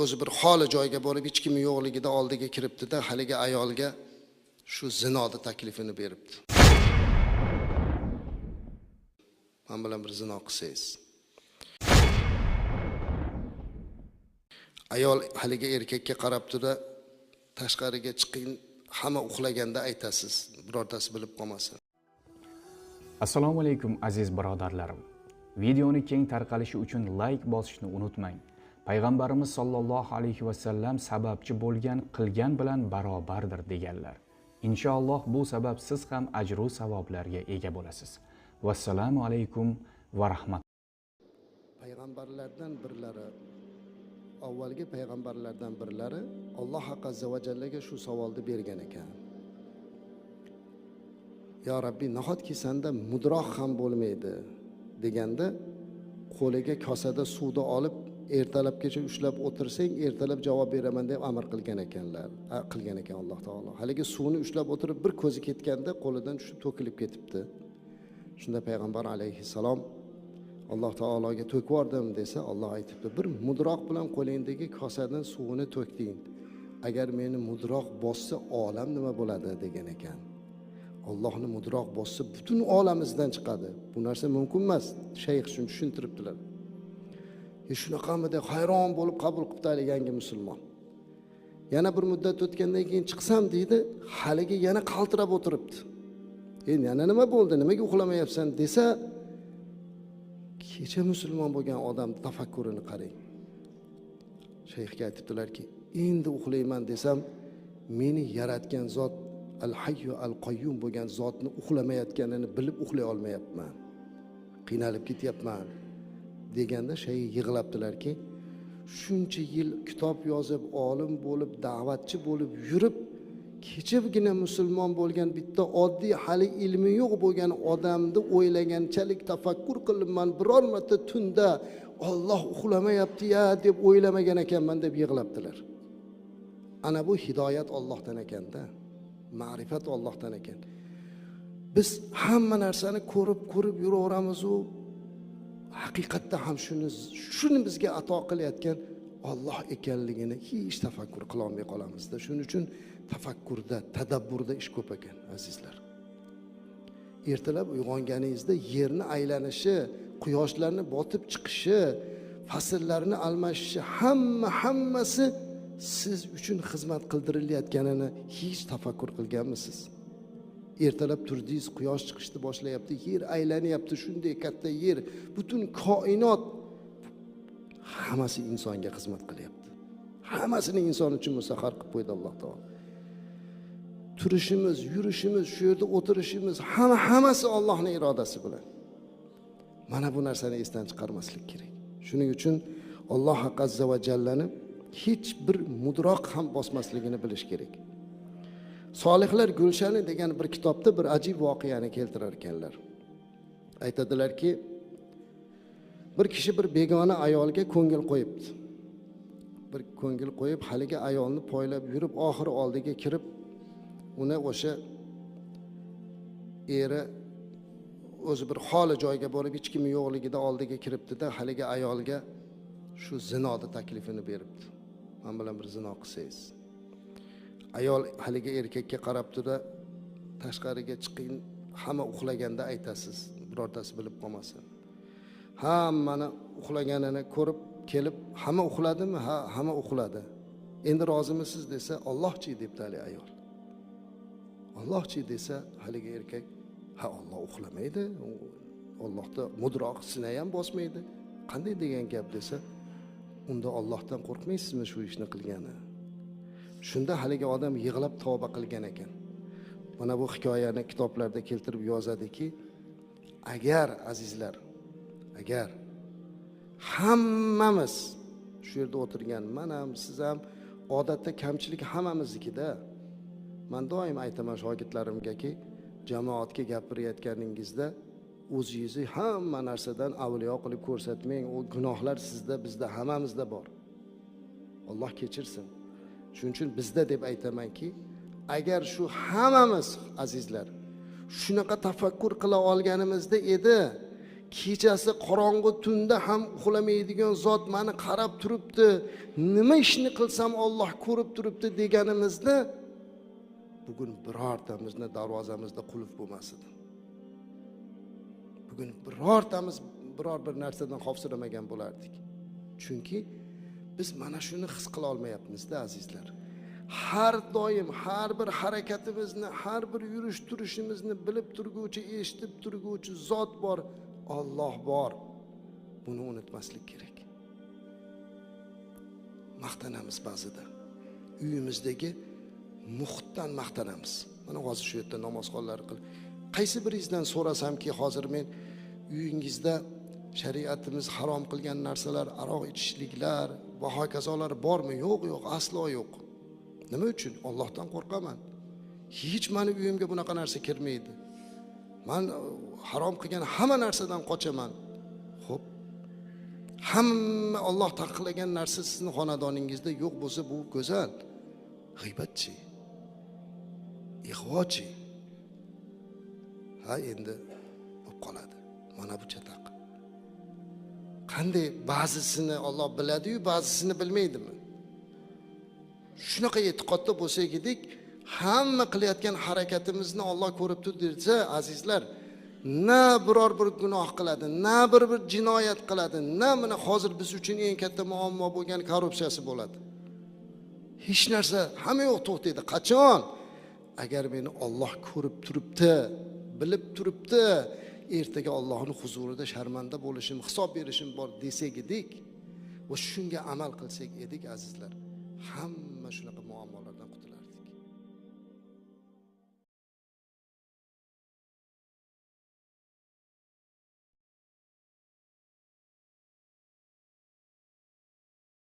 o'zi bir xoli joyga borib hech kimi yo'qligida oldiga kiribdida haligi ayolga shu zinoni taklifini beribdi. Man bilan bir zino qilsangiz. Ayol haligi erkakka qarab turib tashqariga chiqing hamma uxlaganda aytasiz birortasi bilib qolmasin. Assalomu alaykum aziz birodarlarim. Videoni keng tarqalishi uchun layk bosishni unutmang. Payg'ambarimiz sollallohu alayhi vasallam sababchi bo'lgan qilgan bilan barobardir deganlar. Inshaalloh bu sabab siz ham ajru savoblarga ega bo'lasiz. Vassalomu alaykum va rahmat. Payg'ambarlardan birlari avvalgi payg'ambarlardan birlari alloh azza va jallaga shu savolni bergan ekan. Yo rabbiy nahotki sanda mudroq ham bo'lmaydi? deganda qo'liga kosada suvni olib ertalabgacha ushlab o'tirsang ertalab javob beraman deb amr qilgan ekanlar qilgan ekan alloh taolo. Haligi suvni ushlab o'tirib bir ko'zi ketganda qo'lidan tushib to'kilib ketibdi. Shunda payg'ambar alayhissalom alloh taologa to'kib yubordim desa olloh aytibdi bir mudroq bilan qo'lingdagi kosadan suvini to'kding. Agar meni mudroq bossa olam nima bo'ladi? degan ekan. Ollohni mudroq bossa butun olam izdan chiqadi. Bu narsa mumkin emas shayx shuni tushuntiribdilar. E hayron bo'lib qabul qilibdi haligi yangi musulmon. Yana bir muddat o'tgandan keyin chiqsam deydi haligi yana qaltirab o'tiribdi. Endi yana nima bo'ldi nimaga uxlamayapsan desa kecha musulmon bo'lgan odam tafakkurini qarang. Shayxga aytibdilarki endi uxlayman desam meni yaratgan zot al hayyu al qayyum bo'lgan zotni uxlamayotganini bilib uxlay olmayapman. Qiynalib ketyapman. Deganda shayx yig'labdilarki shuncha yil kitob yozib olim bo'lib da'vatchi bo'lib yurib kechagina musulmon bo'lgan bitta oddiy hali ilmi yo'q bo'lgan odamni o'ylaganchalik tafakkur qilibman biror marta tunda olloh uxlamayapti ya deb o'ylamagan ekanman deb yig'labdilar. Ana bu hidoyat ollohdan ekanda ma'rifat ollohdan ekan. Biz hamma narsani ko'rib ko'rib yuraveramizu haqiqatda ham shuni shuni bizga ato qilayotgan olloh ekanligini hech tafakkur qilolmay qolamizda. Shuning uchun tafakkurda tadabburda ish ko'p ekan azizlar. Ertalab uyg'onganingizda yerni aylanishi quyoshlarni botib chiqishi fasllarni almashishi hamma hammasi siz uchun xizmat qildirilayotganini hech tafakkur qilganmisiz? Ertalab turdingiz quyosh chiqishni boshlayapti yer aylanyapti shunday katta yer butun koinot hammasi insonga xizmat qilyapti. Hammasini inson uchun musahhar qilib qo'ydi alloh taolo. Turishimiz yurishimiz shu yerda o'tirishimiz hamma hammasi ollohni irodasi bilan. Mana bu narsani esdan chiqarmaslik kerak. Shuning uchun alloh azza va jallani hech bir mudroq ham bosmasligini bilish kerak. Solihlar gulshani degan bir kitobda bir ajib voqeani keltirar ekanlar. Aytadilarki bir kishi bir begona ayolga ko'ngil qo'yibdi. Bir ko'ngil qo'yib haligi ayolni poylab yurib oxiri oldiga kirib uni o'sha eri o'zi bir xoli joyga borib hech kim yo'qligida oldiga kiribdida haligi ayolga shu zinoni taklifini beribdi. Man bilan bir zino qilsangiz. Ayol haligi erkakka qarab turib tashqariga chiqing hamma uxlaganda aytasiz birortasi bilib qolmasin. Hammani uxlaganini ko'rib kelib hamma uxladimi? Ha hamma uxladi. Endi rozimisiz desa ollohchi debdi haligi ayol. Ollohchi desa haligi erkak ha olloh uxlamaydi u- ollohda mudroq sina ham bosmaydi. Qanday degan gap desa unda ollohdan qo'rqmaysizmi shu ishni qilgani? Shunda haligi odam yig'lab tavba qilgan ekan. Mana bu hikoyani kitoblarda keltirib yozadiki agar azizlar agar hammamiz shu yerda o'tirgan man ham siz ham odatda kamchilik hammamiznikida man doim aytaman shogirdlarimgaki jamoatga gapirayotganingizda o'zingizni hamma narsadan avliyo qilib ko'rsatmang u gunohlar sizda bizda hammamizda bor. Alloh kechirsin. Shuning uchun bizda deb aytamanki agar shu hammamiz azizlar shunaqa tafakkur qila olganimizda edi kechasi qorong'u tunda ham uxlamaydigan zot mani qarab turibdi nima ishni qilsam olloh ko'rib turibdi deganimizni bugun birortamizni darvozamizda qulf bo'lmas edi. Bugun birortamiz biror bir narsadan xavfsiramagan bo'lardik. Chunki biz mana shuni his qila olmayapmizda azizlar. Har doim har bir harakatimizni har bir yurish turishimizni bilib turguvchi eshitib turguvchi zot bor olloh bor. Buni unutmaslik kerak. Maqtanamiz ba'zida. Uyimizdagi muhitdan maqtanamiz. Mana hozir shu yerda namozxonlar qil. Qaysi biringizdan so'rasamki hozir men uyingizda shariatimiz harom qilgan narsalar aroq ichishliklar va hokazolar bormi? Yo'q yo'q aslo yo'q. Nima uchun? Ollohdan qo'rqaman. Hech mani uyimga bunaqa narsa kirmaydi. Man uh, harom qilgan hamma narsadan qochaman. Ho'p hamma olloh taqiqlagan narsa sizni xonadoningizda yo'q bo'lsa bu go'zal. G'iybatchi. Ig'vochi. Ha endi bo'lib qoladi. Mana bu chataq qanday ba'zisini olloh biladiyu ba'zisini bilmaydimi? Shunaqa e'tiqodda bo'lsak edik hamma qilayotgan harakatimizni olloh ko'rib turdi desa azizlar na biror bir gunoh qiladi na bir bir jinoyat qiladi na mana hozir biz uchun eng katta muammo bo'lgan korrupsiyasi bo'ladi. Hech narsa hamma yoq to'xtaydi. Qachon? Agar meni olloh ko'rib turibdi bilib turibdi ertaga ollohni huzurida sharmanda bo'lishim hisob berishim bor desak edik va shunga amal qilsak edik azizlar. Hamma shunaqa muammolardan qutular